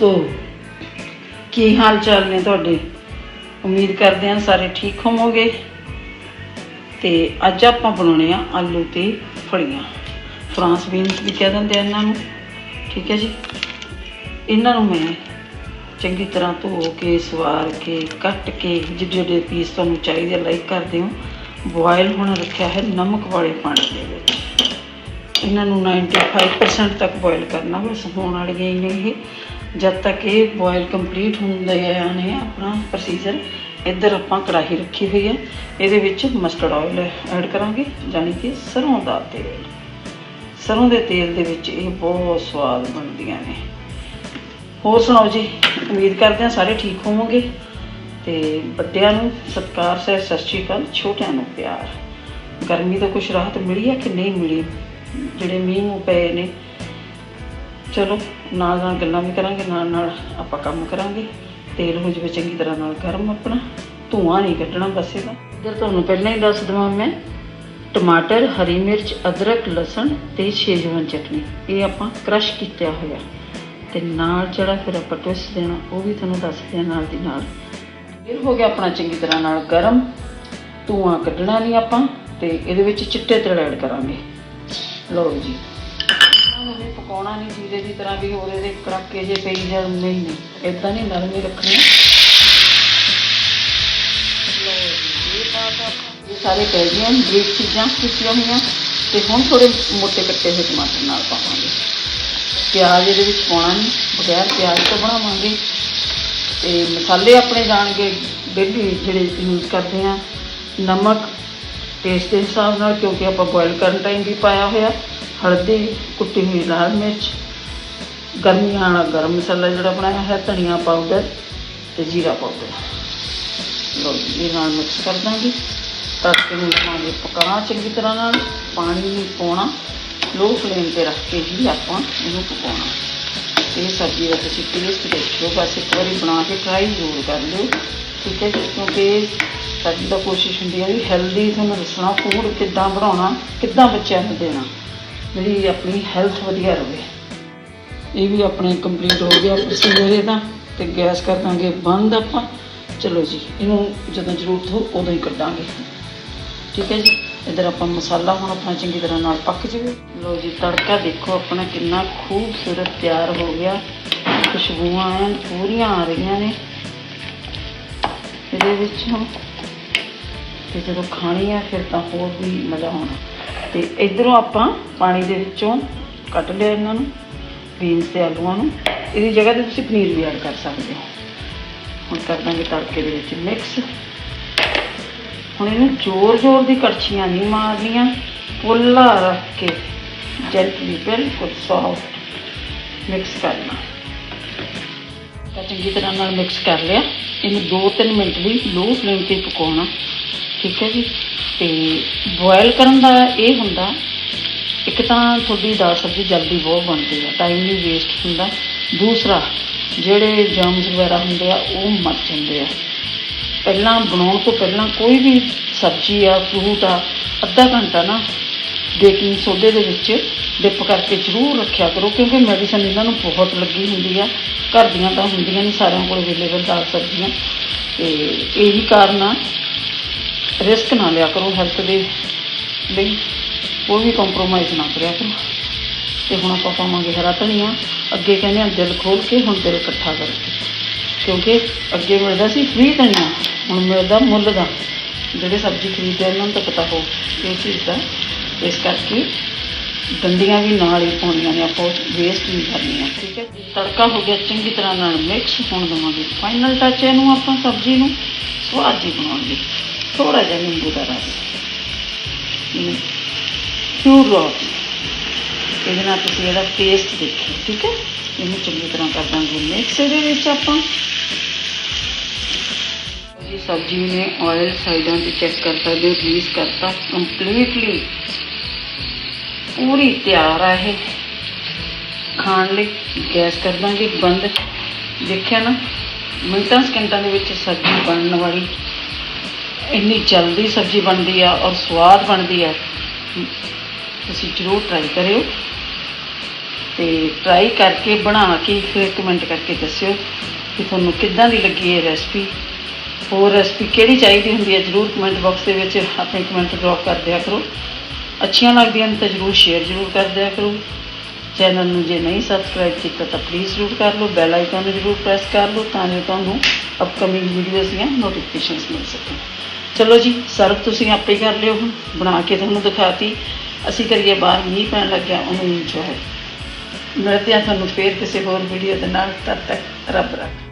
ਦੋਸਤੋ, ਕੀ ਹਾਲ ਚਾਲ ਨੇ ਤੁਹਾਡੇ? ਉਮੀਦ ਕਰਦੇ ਹਾਂ ਸਾਰੇ ਠੀਕ ਹੋਵੋਗੇ। ਤੇ ਅੱਜ ਆਪਾਂ ਬਣਾਉਣੇ ਆ ਆਲੂ ਤੇ ਫਲੀਆਂ। ਫਰਾਂਸ ਬੀਨਸ ਵੀ ਕਹਿ ਦਿੰਦੇ ਆ ਇਹਨਾਂ ਨੂੰ। ਠੀਕ ਹੈ ਜੀ? ਇਹਨਾਂ ਨੂੰ ਮੈਂ ਚੰਗੀ ਤਰ੍ਹਾਂ ਧੋ ਕੇ, ਸਵਾਰ ਕੇ, ਕੱਟ ਕੇ ਜਿਹੜੇ ਪੀਸ ਤੁਹਾਨੂੰ ਚਾਹੀਦੇ ਲਾਈਕ ਕਰਦੇ ਹੋ। ਬੋਇਲ ਹੋਣਾ ਰੱਖਿਆ ਹੈ ਨਮਕ ਵਾਲੇ ਪਾਣੀ ਦੇ ਵਿੱਚ। ਇਹਨਾਂ ਨੂੰ 95% ਤੱਕ ਬੋਇਲ ਕਰਨਾ, ਬਸ ਹੋਣ ਵਾਲੀਆਂ ਹੀ ਨੇ ਇਹ। ਜਦ ਤੱਕ ਇਹ ਬੋਇਲ ਕੰਪਲੀਟ ਹੁੰਦੇ ਆ ਨੇ ਆਪਣਾ ਪ੍ਰੋਸੀਜਰ ਇੱਧਰ ਆਪਾਂ ਕੜਾਹੀ ਰੱਖੀ ਹੋਈ ਹੈ। ਇਹਦੇ ਵਿੱਚ ਮਸਟਰਡ ਆਇਲ ਐਡ ਕਰਾਂਗੇ ਯਾਨੀ ਕਿ ਸਰੋਂ ਦਾ ਤੇਲ। ਸਰੋਂ ਦੇ ਤੇਲ ਦੇ ਵਿੱਚ ਇਹ ਬਹੁਤ ਸਵਾਦ ਬਣਦੀਆਂ ਨੇ। ਹੋਰ ਸੁਣਾਓ ਜੀ, ਉਮੀਦ ਕਰਦੇ ਹਾਂ ਸਾਰੇ ਠੀਕ ਹੋਵੋਗੇ। ਤੇ ਵੱਡਿਆਂ ਨੂੰ ਸਤਿਕਾਰ, ਸਹਿ ਸਤਿ ਸ਼੍ਰੀ ਅਕਾਲ, ਛੋਟਿਆਂ ਨੂੰ ਪਿਆਰ। ਗਰਮੀ ਤੋਂ ਕੁਛ ਰਾਹਤ ਮਿਲੀ ਹੈ ਕਿ ਨਹੀਂ ਮਿਲੀ? ਜਿਹੜੇ ਮੀਂਹ ਮੂੰਹ ਪਏ ਨੇ ਚਲੋ, ਨਾਲ ਨਾਲ ਗੱਲਾਂ ਵੀ ਕਰਾਂਗੇ, ਨਾਲ ਨਾਲ ਆਪਾਂ ਕੰਮ ਕਰਾਂਗੇ। ਤੇਲ ਹੋ ਜਾਵੇ ਚੰਗੀ ਤਰ੍ਹਾਂ ਨਾਲ ਗਰਮ ਆਪਣਾ, ਧੂਆਂ ਨਹੀਂ ਕੱਢਣਾ ਬਸ ਇਹਦਾ। ਇੱਧਰ ਤੁਹਾਨੂੰ ਪਹਿਲਾਂ ਹੀ ਦੱਸ ਦਵਾਂ ਮੈਂ, ਟਮਾਟਰ, ਹਰੀ ਮਿਰਚ, ਅਦਰਕ, ਲਸਣ ਤੇ ਸ਼ੇਜਵਾਨ ਚਟਨੀ, ਇਹ ਆਪਾਂ ਕ੍ਰਸ਼ ਕੀਤਾ ਹੋਇਆ। ਤੇ ਨਾਲ ਜਿਹੜਾ ਫਿਰ ਆਪਾਂ ਟਵਿਸਟ ਦੇਣਾ, ਉਹ ਵੀ ਤੁਹਾਨੂੰ ਦੱਸਦੇ ਆ ਨਾਲ ਦੀ ਨਾਲ। ਫਿਰ ਹੋ ਗਿਆ ਆਪਣਾ ਚੰਗੀ ਤਰ੍ਹਾਂ ਨਾਲ ਗਰਮ, ਧੂਆਂ ਕੱਢਣਾ ਨਹੀਂ ਆਪਾਂ, ਤੇ ਇਹਦੇ ਵਿੱਚ ਚਿੱਟੇ ਤਿਲ ਐਡ ਕਰਾਂਗੇ। ਲਓ ਜੀ। ਪਕਾਉਣਾ ਨਹੀਂ, ਜੀਰੇ ਦੀ ਤਰ੍ਹਾਂ ਵੀ ਉਹਦੇ ਦੇ ਕੜਾਕੇ ਜੇ ਪਈ ਜਾਣ ਨਹੀਂ ਨਹੀਂ। ਇਦਾਂ ਨਹੀਂ ਨਰਮੀ ਰੱਖਣੀ। ਲਓ ਜੀ, ਇਹ ਪਾ ਇਹ ਸਾਰੇ ਪੈ ਗਈਆਂ ਬਰੀਕ ਚੀਜ਼ਾਂ ਕੁੱਟੀਆਂ ਹੋਈਆਂ ਤੇ ਹੁਣ ਥੋੜੇ ਮੋਟੇ ਕੱਟੇ ਹੋਏ ਟਮਾਟਰ ਨਾਲ ਪਾਵਾਂਗੇ। ਪਿਆਜ਼ ਇਹਦੇ ਵਿੱਚ ਪਾਉਣਾ ਨਹੀਂ, ਬਗੈਰ ਪਿਆਜ਼ ਤੋਂ ਬਣਾਵਾਂਗੇ। ਤੇ ਮਸਾਲੇ ਆਪਣੇ ਜਾਣਗੇ, ਡੇਲੀ ਜਿਹੜੇ ਯੂਜ਼ ਕਰਦੇ ਆ। ਨਮਕ ਟੇਸਟ ਦੇ ਹਿਸਾਬ ਨਾਲ, ਕਿਉਂਕਿ ਆਪਾਂ ਬੋਇਲ ਕਰਨ ਟਾਈਮ ਵੀ ਪਾਇਆ ਹੋਇਆ। ਹਲਦੀ ਕੁੱਟੀ ਹੋਈ ਲਾਲ ਮਿਰਚ, ਗਰਮੀਆਂ ਵਾਲਾ ਗਰਮ ਮਸਾਲਾ ਜਿਹੜਾ ਬਣਾਇਆ ਹੈ, ਧਨੀਆ ਪਾਊਡਰ ਤੇ ਜੀਰਾ ਪਾਊਡਰ ਲਓ ਇਹ ਨਾਲ ਮਿਕਸ ਕਰ ਦਾਂਗੇ। ਤੜਕੇ ਨੂੰ ਲਵਾਂਗੇ ਪਕਾਉਣਾ ਚੰਗੀ ਤਰ੍ਹਾਂ ਨਾਲ, ਪਾਣੀ ਨਹੀਂ ਪਾਉਣਾ। ਲੋ ਫਲੇਮ ਤੇ ਰੱਖ ਕੇ ਹੀ ਆਪਾਂ ਇਹਨੂੰ ਪਕਾਉਣਾ। ਇਹ ਸਬਜ਼ੀ ਦਾ ਤੁਸੀਂ ਟੇਸਟ ਦੇਖਿਓ, ਬਸ ਇੱਕ ਵਾਰੀ ਬਣਾ ਕੇ ਟਰਾਈ ਜ਼ਰੂਰ ਕਰ ਲਿਓ। ਠੀਕ ਹੈ ਜੀ? ਕਿਉਂਕਿ ਸਾਡੀ ਤਾਂ ਕੋਸ਼ਿਸ਼ ਹੁੰਦੀ ਹੈ ਵੀ ਹੈਲਦੀ ਤੁਹਾਨੂੰ ਦੱਸਣਾ ਫੂਡ ਕਿੱਦਾਂ ਬਣਾਉਣਾ, ਕਿੱਦਾਂ ਬੱਚਿਆਂ ਨੂੰ ਦੇਣਾ। ਜਿਹੜੀ ਆਪਣੀ ਹੈਲਥ ਵਧੀਆ ਰਹੇ ਇਹ ਵੀ ਆਪਣੇ ਕੰਪਲੀਟ ਹੋ ਗਿਆ ਪ੍ਰੋਸੀਜਰ ਇਹਦਾ ਤੇ ਗੈਸ ਕਰ ਦਾਂਗੇ, ਬੰਦ ਆਪਾਂ। ਚਲੋ ਜੀ, ਇਹਨੂੰ ਜਦੋਂ ਜ਼ਰੂਰਤ ਹੋ ਉਦੋਂ ਹੀ ਕੱਢਾਂਗੇ। ਠੀਕ ਹੈ ਜੀ? ਇਧਰ ਆਪਾਂ ਮਸਾਲਾ ਹੁਣ ਆਪਣਾ ਚੰਗੀ ਤਰ੍ਹਾਂ ਨਾਲ ਪੱਕ ਜਾਵੇ। ਲਓ ਜੀ, ਤੜਕਾ ਦੇਖੋ ਆਪਣਾ ਕਿੰਨਾ ਖੂਬਸੂਰਤ ਤਿਆਰ ਹੋ ਗਿਆ। ਖੁਸ਼ਬੂਆਂ ਐਨ ਪੂਰੀਆਂ ਆ ਰਹੀਆਂ ਨੇ। ਇਹਦੇ ਵਿੱਚ ਹੁਣ ਤੇ ਜਦੋਂ ਖਾਣੀ ਆ ਫਿਰ ਤਾਂ ਹੋਰ ਵੀ ਮਜ਼ਾ ਆਉਣਾ। ਤੇ ਇਧਰੋਂ ਆਪਾਂ ਪਾਣੀ ਦੇ ਵਿੱਚੋਂ ਕੱਟ ਲਿਆ ਇਹਨਾਂ ਨੂੰ ਬੀਨਸ ਤੇ ਆਲੂਆਂ ਨੂੰ। ਇਹਦੀ ਜਗ੍ਹਾ ਤੇ ਤੁਸੀਂ ਪਨੀਰ ਵੀ ਐਡ ਕਰ ਸਕਦੇ ਹੋ। ਹੁਣ ਕਰ ਦਾਂਗੇ ਤੜਕੇ ਦੇ ਵਿੱਚ ਮਿਕਸ ਹੁਣ ਇਹਨੂੰ ਜ਼ੋਰ-ਜ਼ੋਰ ਦੀ ਕੜਛੀਆਂ ਨਹੀਂ ਮਾਰਨੀਆਂ। ਪੁੱਲਾ ਰੱਖ ਕੇ ਜੈਂਟਲੀ ਬਿਲਕੁਲ ਸੌਫਟ ਮਿਕਸ ਕਰਨਾ। ਤਾਂ ਚੰਗੀ ਤਰ੍ਹਾਂ ਨਾਲ ਮਿਕਸ ਕਰ ਲਿਆ। ਇਹਨੂੰ 2-3 ਮਿੰਟ ਲਈ ਲੋ ਫਲੇਮ ਤੇ ਪਕਾਉਣਾ। ਠੀਕ ਹੈ ਜੀ। ਤੇ ਬੋਇਲ ਕਰਨ ਦਾ ਇਹ ਹੁੰਦਾ, ਇੱਕ ਤਾਂ ਤੁਹਾਡੀ ਦਾਲ ਸਬਜ਼ੀ ਜਲਦੀ ਬਹੁਤ ਬਣਦੀ ਆ ਟਾਈਮ ਨਹੀਂ ਵੇਸਟ ਹੁੰਦਾ। ਦੂਸਰਾ, ਜਿਹੜੇ ਜਰਮਸ ਵਗੈਰਾ ਹੁੰਦੇ ਆ, ਉਹ ਮਰ ਜਾਂਦੇ ਆ। ਪਹਿਲਾਂ ਬਣਾਉਣ ਤੋਂ ਪਹਿਲਾਂ ਕੋਈ ਵੀ ਸਬਜ਼ੀ ਆ ਫਰੂਟ ਆ, ਅੱਧਾ ਘੰਟਾ ਨਾ ਬੇਕਿੰਗ ਸੋਡੇ ਦੇ ਵਿੱਚ ਡਿਪ ਕਰਕੇ ਜ਼ਰੂਰ ਰੱਖਿਆ ਕਰੋ, ਕਿਉਂਕਿ ਮੈਡੀਸਨ ਇਹਨਾਂ ਨੂੰ ਬਹੁਤ ਲੱਗੀ ਹੁੰਦੀ ਆ। ਘਰ ਦੀਆਂ ਤਾਂ ਹੁੰਦੀਆਂ ਨਹੀਂ, ਸਾਰਿਆਂ ਕੋਲ ਅਵੇਲੇਬਲ ਦਾਲ ਸਬਜ਼ੀਆਂ। ਤੇ ਇਹੀ ਕਾਰਨ ਆ ਰਿਸਕ ਨਾ ਲਿਆ ਕਰੋ ਹੈਲਥ ਦੇ ਲਈ। ਕੋਈ ਵੀ ਕੰਪਰੋਮਾਈਜ਼ ਨਾ ਕਰਿਆ ਕਰੋ। ਤੇ ਹੁਣ ਆਪਾਂ ਪਾਵਾਂਗੇ ਹਰਾ ਧਨੀਆ। ਅੱਗੇ ਕਹਿੰਦੇ ਆ, ਦਿਲ ਖੋਲ ਕੇ ਹੁਣ ਦਿਲ ਇਕੱਠਾ ਕਰਕੇ ਕਿਉਂਕਿ ਅੱਗੇ ਮਿਲਦਾ ਸੀ ਫ੍ਰੀ ਧਨੀਆ, ਹੁਣ ਮਿਲਦਾ ਮੁੱਲ ਦਾ। ਜਿਹੜੇ ਸਬਜ਼ੀ ਖਰੀਦਦੇ ਉਹਨਾਂ ਨੂੰ ਤਾਂ ਪਤਾ ਹੋ ਇਹ ਚੀਜ਼ ਦਾ। ਇਸ ਕਰਕੇ ਡੰਡੀਆਂ ਵੀ ਨਾਲ ਹੀ ਪਾਉਣੀਆਂ ਨੇ, ਆਪਾਂ ਵੇਸਟ ਨਹੀਂ ਕਰਨੀਆਂ, ਠੀਕ ਹੈ? ਤੜਕਾ ਹੋ ਗਿਆ, ਚੰਗੀ ਤਰ੍ਹਾਂ ਨਾਲ ਮਿਕਸ ਹੋਣ ਦਵਾਂਗੇ। ਫਾਈਨਲ ਟੱਚ ਇਹਨੂੰ ਆਪਾਂ ਸਬਜ਼ੀ ਨੂੰ, ਸਵਾਦ ਜੀ ਬਣਾਉਣ ਲਈ ਥੋੜਾ ਜਿਹਾ ਨਿੰਬੂ ਦਾ ਰਸ ਪਿਓਰ ਰੋਸ ਇਹਦੇ ਨਾਲ ਤੁਸੀਂ ਇਹਦਾ ਟੇਸਟ ਦੇਖੋ ਠੀਕ ਹੈ ਇਹਨੂੰ ਚੰਗੀ ਤਰ੍ਹਾਂ ਕਰ ਦਾਂਗੇ ਮਿਕਸ ਇਹਦੇ ਵਿੱਚ ਆਪਾਂ ਜੀ ਸਬਜ਼ੀ ਨੇ ਆਇਲ ਸਾਈਡਾਂ ਤੇ ਚੈੱਕ ਕਰ ਸਕਦੇ ਹੋ ਗਰੀਸ ਕਰਤਾ ਕੰਪਲੀਟਲੀ ਪੂਰੀ ਤਿਆਰ ਆ ਇਹ ਖਾਣ ਲਈ ਗੈਸ ਕਰ ਦਾਂਗੇ ਬੰਦ ਦੇਖਿਆ ਨਾ ਮਿੰਟਾਂ ਸਕਿੰਟਾਂ ਦੇ ਵਿੱਚ ਸਬਜ਼ੀ ਬਣਨ ਵਾਲੀ ਇੰਨੀ ਜਲਦੀ ਸਬਜ਼ੀ ਬਣਦੀ ਆ ਔਰ ਸਵਾਦ ਬਣਦੀ ਆ, ਤੁਸੀਂ ਜ਼ਰੂਰ ਟਰਾਈ ਕਰਿਓ। ਤੇ ਟਰਾਈ ਕਰਕੇ ਬਣਾ ਕੇ ਫਿਰ ਕਮੈਂਟ ਕਰਕੇ ਦੱਸਿਓ ਕਿ ਤੁਹਾਨੂੰ ਕਿੱਦਾਂ ਦੀ ਲੱਗੀ ਇਹ ਰੈਸਪੀ ਹੋਰ ਰੈਸਪੀ ਕਿਹੜੀ ਚਾਹੀਦੀ ਹੁੰਦੀ ਹੈ ਜਰੂਰ ਕਮੈਂਟ ਬਾਕਸ ਦੇ ਵਿੱਚ ਆਪਣੇ ਕਮੈਂਟ ਡ੍ਰੌਪ ਕਰ ਦਿਆ ਕਰੋ। ਅੱਛੀਆਂ ਲੱਗਦੀਆਂ ਨੇ ਤਾਂ ਜਰੂਰ ਸ਼ੇਅਰ ਜਰੂਰ ਕਰ ਦਿਆ ਕਰੋ। ਚੈਨਲ ਨੂੰ ਜੇ ਨਹੀਂ ਸਬਸਕ੍ਰਾਈਬ ਕੀਤਾ ਤਾਂ ਪਲੀਜ਼ ਜ਼ਰੂਰ ਕਰ ਲਓ ਬੈਲ ਆਈਕਨ ਨੂੰ ਜ਼ਰੂਰ ਪ੍ਰੈਸ ਕਰ ਲਓ ਤਾਂ ਜੋ ਤੁਹਾਨੂੰ ਅਪਕਮਿੰਗ ਵੀਡੀਓਜ਼ ਦੀਆਂ ਨੋਟੀਫਿਕੇਸ਼ਨਸ ਮਿਲ ਸਕਣ। ਚਲੋ ਜੀ ਸਰਵ ਤੁਸੀਂ ਆਪੇ ਕਰ ਲਿਓ ਹੁਣ, ਬਣਾ ਕੇ ਤੁਹਾਨੂੰ ਦਿਖਾਤੀ। ਅਸੀਂ ਕਰੀਏ ਬਾਹਰ, ਮੀਂਹ ਪੈਣ ਲੱਗਿਆ, ਉਹਨੂੰ ਇੰਜੋਏ ਮਿਲਦੇ ਆ ਤੁਹਾਨੂੰ ਫੇਰ ਕਿਸੇ ਹੋਰ ਵੀਡੀਓ ਦੇ ਨਾਲ, ਤਦ ਤੱਕ ਰੱਬ ਰੱਖ।